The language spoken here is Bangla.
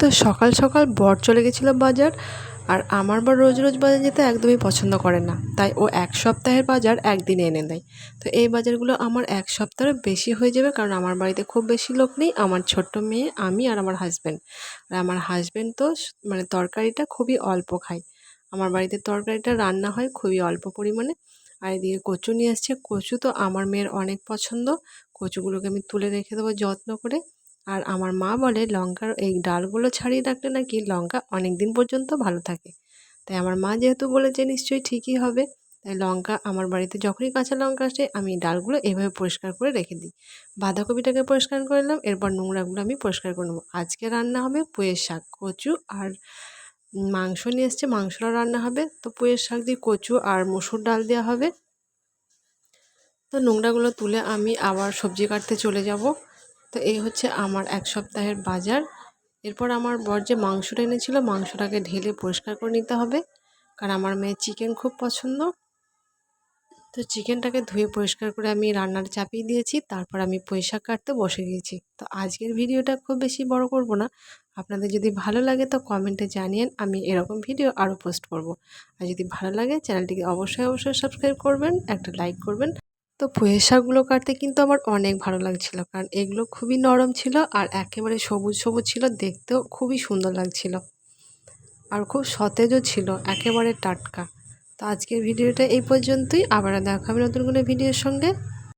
তো সকাল সকাল বর চলে গেছিল বাজার আর আমার বর রোজ রোজ বাজার যেতে একদমই পছন্দ করে না। তাই ও এক সপ্তাহের বাজার একদিনে এনে দেয়। তো এই বাজারগুলো আমার এক সপ্তাহের বেশি হয়ে যাবে কারণ আমার বাড়িতে খুব বেশি লোক নেই, আমার ছোট্ট মেয়ে, আমি আর আমার হাজব্যান্ড আর আমার হাজব্যান্ড তো মানে তরকারিটা খুবই অল্প খায়। আমার বাড়িতে তরকারিটা রান্না হয় খুবই অল্প পরিমাণে। আর এদিকে কচু নিয়ে এসছে কচু তো আমার মেয়ের অনেক পছন্দ। কচুগুলোকে আমি তুলে রেখে দেবো যত্ন করে। আর আমার মা বলে, লঙ্কার এই ডালগুলো ছাড়িয়ে রাখলে নাকি লঙ্কা অনেক দিন পর্যন্ত ভালো থাকে। তাই আমার মা যেহেতু বলেছে নিশ্চয়ই ঠিকই হবে, তাই লঙ্কা আমার বাড়িতে যখনই কাঁচা লঙ্কা আসে আমি ডালগুলো এভাবে পরিষ্কার করে রেখে দিই। বাঁধাকপিটাকে পরিষ্কার করে নিলাম, এরপর নোংরাগুলো আমি পরিষ্কার করে নেব। আজকে রান্না হবে পুঁয়ের শাক, কচু আর মাংস নিয়ে এসছে মাংসটাও রান্না হবে। তো পুঁয়ের শাক দিয়ে কচু আর মসুর ডাল দেওয়া হবে। তো নোংরাগুলো তুলে আমি আবার সবজি কাটতে চলে যাব। তো এই হচ্ছে আমার এক সপ্তাহের বাজার। এরপর আমার বর যে মাংসটা এনেছিল, মাংসটাকে ঢেলে পরিষ্কার করে নিতে হবে। কারণ আমার মেয়ের চিকেন খুব পছন্দ। তো চিকেনটাকে ধুয়ে পরিষ্কার করে আমি রান্নার চাপিয়ে দিয়েছি। তারপর আমি পয়সা কাটতে বসে গিয়েছি। তো আজকের ভিডিওটা খুব বেশি বড় করব না। আপনাদের যদি ভালো লাগে তো কমেন্টে জানিয়েন আমি এরকম ভিডিও আরও পোস্ট করব। আর যদি ভালো লাগে, চ্যানেলটিকে অবশ্যই অবশ্যই সাবস্ক্রাইব করবেন, একটা লাইক করবেন। তো শাকগুলো কাটতে কিন্তু আমার অনেক ভালো লাগছিল। কারণ এগুলো খুবই নরম ছিল আর একেবারে সবুজ সবুজ ছিল, দেখতেও খুবই সুন্দর লাগছিল। আর খুব সতেজও ছিল, একেবারে টাটকা। তো আজকের ভিডিওটা এই পর্যন্তই। আবার দেখা হবে নতুন কোনো ভিডিওর সঙ্গে।